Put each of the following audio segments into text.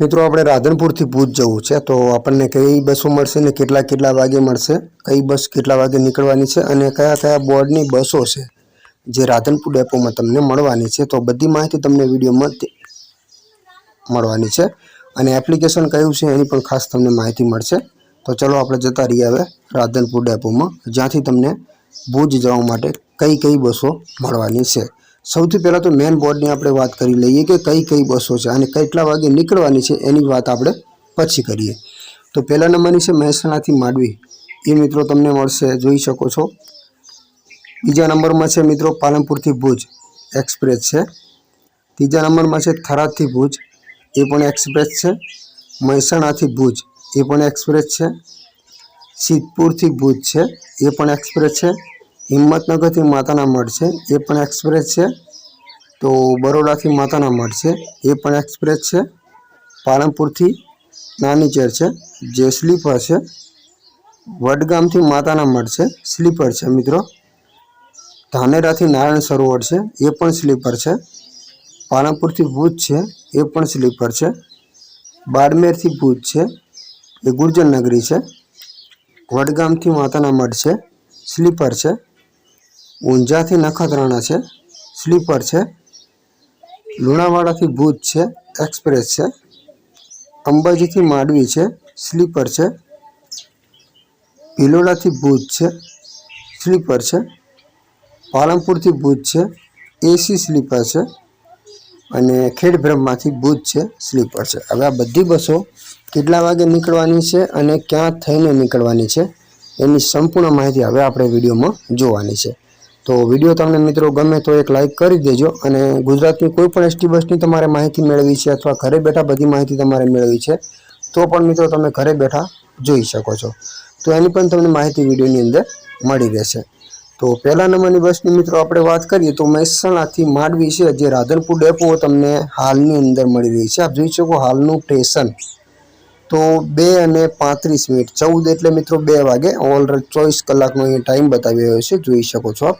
મિત્રો, આપણે રાધનપુરથી ભુજ જવું છે, તો આપણને કઈ બસો મળશે ને કેટલા કેટલા વાગે મળશે? કઈ બસ કેટલા વાગે નીકળવાની છે અને કયા કયા બોર્ડની બસો છે જે રાધનપુર ડેપોમાં તમને મળવાની છે, તો બધી માહિતી તમને વિડીયોમાં મળવાની છે. અને એપ્લિકેશન કયું છે એની પણ ખાસ તમને માહિતી મળશે. તો ચલો આપણે જતા રહીએ હવે રાધનપુર ડેપોમાં, જ્યાંથી તમને ભુજ જવા માટે કઈ કઈ બસો મળવાની છે. સૌથી પહેલાં તો મેન બોર્ડની આપણે વાત કરી લઈએ કે કઈ કઈ બસો છે અને કેટલા વાગે નીકળવાની છે એની વાત આપણે પછી કરીએ. તો પહેલા નંબરની છે મહેસાણાથી માંડવી. એ મિત્રો તમને મળશે, જોઈ શકો છો. બીજા નંબરમાં છે મિત્રો પાલનપુરથી ભુજ એક્સપ્રેસ છે. ત્રીજા નંબરમાં છે થરાદથી ભુજ, એ પણ એક્સપ્રેસ છે. મહેસાણાથી ભુજ, એ પણ એક્સપ્રેસ છે. સિદ્ધપુરથી ભુજ છે, એ પણ એક્સપ્રેસ છે. હિંમતનગરથી માતાના મઢ છે. એ પણ એક્સપ્રેસ છે. તો બરોડાથી માતાના મઢ છે. એ પણ એક્સપ્રેસ છે. પાલનપુરથી નાની ચેર છે. જે સ્લીપર છે. વડગામથી માતાના મઢ છે. સ્લીપર છે મિત્રો. ધાનેરાથી નારાયણ સરોવર છે. એ પણ સ્લીપર છે. પાલનપુરથી ભુજ છે. એ પણ સ્લીપર છે. બાડમેરથી ભુજ છે. એ ગુર્જર નગરી છે. વડગામથી માતાના મઢ છે. સ્લીપર છે. ઊંઝાથી નખત્રાણા છે, સ્લીપર છે, લુણાવાડાથી ભુજ છે, એક્સપ્રેસ છે, અંબાજીથી માંડવી છે, સ્લીપર છે, ભિલોડાથી ભુજ છે, સ્લીપર છે, પાલનપુરથી ભુજ છે, એસી સ્લીપર છે અને ખેડબ્રહ્માથી ભુજ છે, સ્લીપર છે. હવે આ બધી બસો કેટલા વાગે નીકળવાની છે અને ક્યાં થઈને નીકળવાની છે એની સંપૂર્ણ માહિતી હવે આપણે વિડીયોમાં જોવાની છે. તો વીડિયો તમને મિત્રો ગમે તો એક લાઇક કરી દેજો અને ગુજરાતની કોઈ પણ એસટી બસની તમારે માહિતી મેળવી છે અથવા ઘરે બેઠા બધી માહિતી તમારે મેળવી છે, તો પણ મિત્રો તમે ઘરે બેઠા જોઈ શકો છો. તો એની પણ તમને માહિતી વિડીયોની અંદર મળી રહેશે. તો પહેલા નંબરની બસની મિત્રો આપણે વાત કરીએ તો મહેસાણાથી માંડવી છે, જે રાધનપુર ડેપો તમને હાલની અંદર મળી રહી છે. આપ જોઈ શકો હાલનું સ્ટેશન તો બે અને પાંત્રીસ મિનિટ, ચૌદ એટલે મિત્રો બે વાગે ઓલરેડી ચોવીસ કલાકનો અહીંયા ટાઈમ બતાવી રહ્યો છે, જોઈ શકો છો આપ.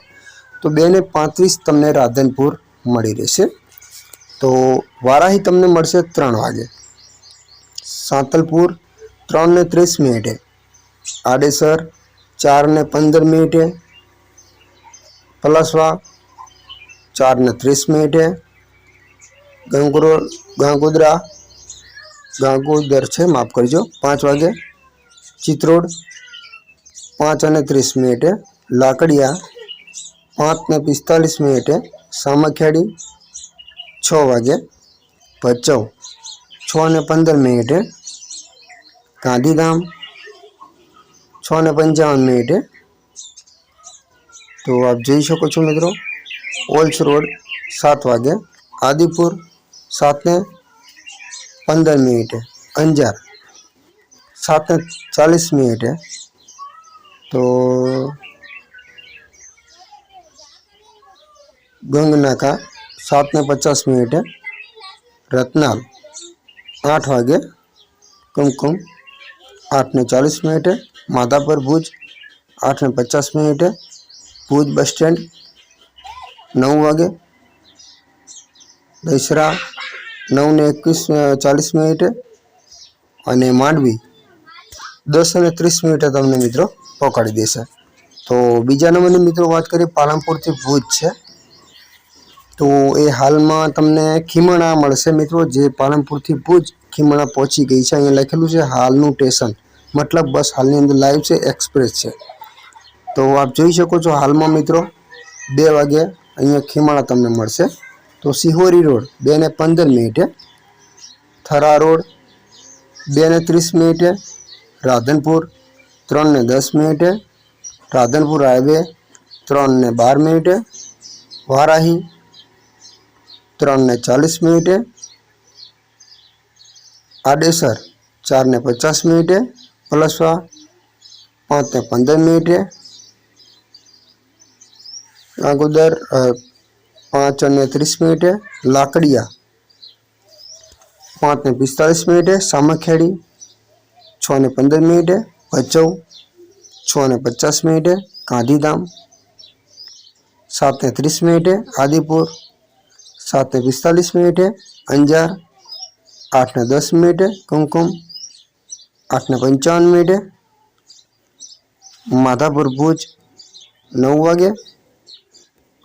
તો બે ને પાંત્રીસ તમને રાધનપુર મળી રહેશે. તો વારાહી તમને મળશે ત્રણ વાગે. સાંતલપુર ત્રણ ને ત્રીસ મિનિટે. આડેસર ચાર ને પંદર મિનિટે. પલાસવા ચાર ને ત્રીસ મિનિટે. ગંગોરો, ગાંગોદરા, ગાંગોદર છે, માફ કરજો, પાંચ વાગે. ચિત્રોડ પાંચ અને ત્રીસ મિનિટે. લાકડિયા પાંચ ને પિસ્તાલીસ મિનિટે સામખિયાળી છ વાગે ભચાઉ. છ ને પંદર મિનિટે ગાંધીધામ. છ ને પંચાવન મિનિટે તો આપ જોઈ શકો છો મિત્રો, ઓલ્સ રોડ સાત વાગે, આદિપુર સાત ને પંદર મિનિટે, અંજાર સાત ને ચાલીસ મિનિટે. તો ગંગનાકા સાતને પચાસ મિનિટે રતનાલ આઠ વાગે કુમકુમ આઠને ચાલીસ મિનિટે માધાપર ભુજ આઠને પચાસ મિનિટે ભુજ બસ સ્ટેન્ડ નવ વાગે દસરા નવને એકવીસ ચાલીસ મિનિટે અને માંડવી દસ અને ત્રીસ મિનિટે તમને મિત્રો પકડી દેશે. તો બીજા નંબરની મિત્રો વાત કરીએ, પાલનપુરથી ભુજ છે. તો એ હાલમાં તમને ખીમણા મળશે મિત્રો, જે પાલનપુરથી ભુજ ખીમણા પહોંચી ગઈ છે. અહીંયા લખેલું છે, હાલનું સ્ટેશન. મતલબ બસ હાલની અંદર લાઈવ છે, એક્સપ્રેસ છે. તો આપ જોઈ શકો છો હાલમાં મિત્રો, બે વાગે અહીંયા ખીમાણા તમને મળશે. તો સિહોરી રોડ, બે ને પંદર મિનિટે. થરા રોડ, બે ને ત્રીસ મિનિટે. રાધનપુર, ત્રણ ને દસ મિનિટે. રાધનપુર હાઈવે, ત્રણ ને બાર મિનિટે. વારાહી ત્રણ ને ચાલીસ મિનિટે આડેસર ચાર ને પચાસ મિનિટે પલસવા પાંચ ને પંદર મિનિટે આગોદર અ, પાંચ અને ત્રીસ મિનિટે લાકડિયા પાંચ ને પિસ્તાલીસ મિનિટે સામખિયાળી છ ને પંદર મિનિટે ભચાઉ છ ને પચાસ મિનિટે ગાંધીધામ સાત ને ત્રીસ મિનિટે આદિપુર સાત પિસ્તાલીસ મિનિટે અંજાર આઠને દસ મિનિટે કુમકુમ આઠને પંચાવન મિનિટે માધાપુર ભુજ નવ વાગે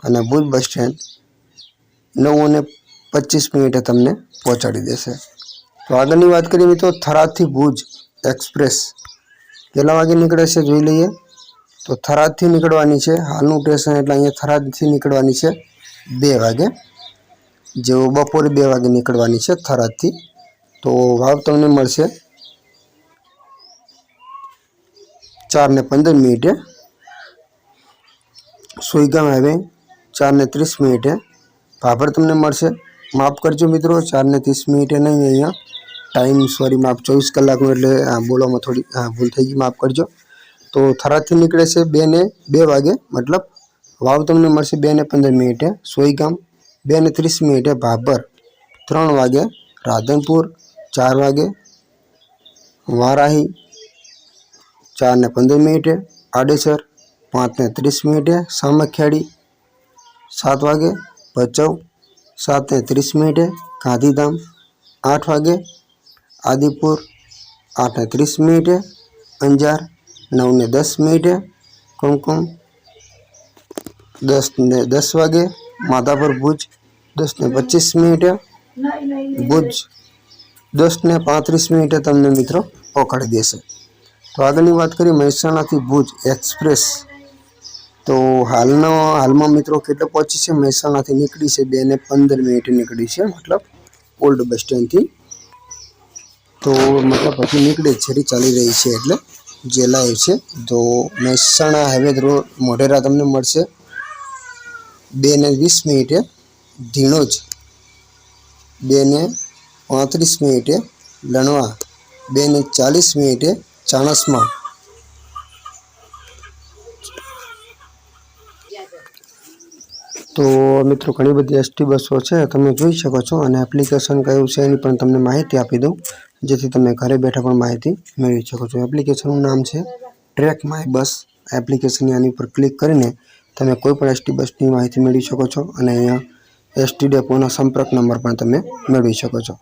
અને ભુજ બસ સ્ટેન્ડ નવ અને પચીસ મિનિટે તમને પહોંચાડી દેશે તો આગળની વાત કરીએ મિત્રો થરાદથી ભુજ એક્સપ્રેસ કેટલા વાગે નીકળે છે જોઈ લઈએ તો થરાદથી નીકળવાની છે હાલનું સ્ટેશન એટલે અહીંયા થરાદથી નીકળવાની છે, બે વાગે। જેવો બપોરે બે વાગે નીકળવાની છે થરાદથી તો ભાવ તમને મળશે ચાર ને પંદર મિનિટે. સુઈગામ હાઈવે ચાર ને ત્રીસ મિનિટે. ભાભર તમને મળશે. માફ કરજો મિત્રો ચાર ને ત્રીસ મિનિટે નહીં અહીંયા ટાઈમ સોરી માફ ચોવીસ કલાકનો એટલે હા બોલવામાં થોડી હા, ભૂલ થઈ ગઈ માફ કરજો. તો થરાદથી નીકળે છે બે ને બે વાગે મતલબ વાવ તમને મળશે બે ને પંદર મિનિટે સોઈગામ. બે ને ત્રીસ મિનિટે ભાભર, ત્રણ વાગે રાધનપુર, ચાર વાગે વારાહી, ચાર ને પંદર મિનિટે આડેસર, પાંચ ને ત્રીસ મિનિટે સામખિયાળી, સાત વાગે ભચાઉ, સાત ને ત્રીસ મિનિટે ગાંધીધામ, આઠ વાગે આદિપુર, આઠ ને ત્રીસ મિનિટે અંજાર, નવ ને દસ મિનિટે કુમકુમ, દસ ને દસ વાગે માધાપર ભુજ દસ ને પચીસ મિનિટે? ભુજ દસ ને પાંત્રીસ મિનિટે તમને મિત્રો પકડી દેશે. તો આગળની વાત કરીએ મહેસાણાથી ભુજ એક્સપ્રેસ. તો હાલનો, હાલમાં મિત્રો કેટલો પહોંચી છે? મહેસાણાથી નીકળી છે બે ને પંદર મિનિટે નીકળી છે, મતલબ ઓલ્ડ બસ સ્ટેન્ડથી. તો મતલબ હજી નીકળે જ છે ચાલી રહી છે એટલે જે લાઈવ છે. તો મહેસાણા હાઈવે રોડ મોઢેરા તમને મળશે બે ને વીસ મિનિટે ધીણોજ બેને પાંત્રીસ મિનિટે લણવા, બેને ચાલીસ મિનિટે ચાણસમાં. તો મિત્રો, ઘણી બધી એસટી બસો છે, તમે જોઈ શકો છો અને એપ્લિકેશન કયું છે એની પણ તમને માહિતી આપી દઉં, જેથી તમે ઘરે બેઠા પણ માહિતી મેળવી શકો છો. એપ્લિકેશનનું નામ છે ટ્રેક માય બસ એપ્લિકેશનની આની પર ક્લિક કરીને તમે કોઈ પણ એસટી બસની માહિતી મેળવી શકો છો અને અહીંયા એસટી ડેપોનો સંપર્ક નંબર પણ તમે મેળવી શકો છો.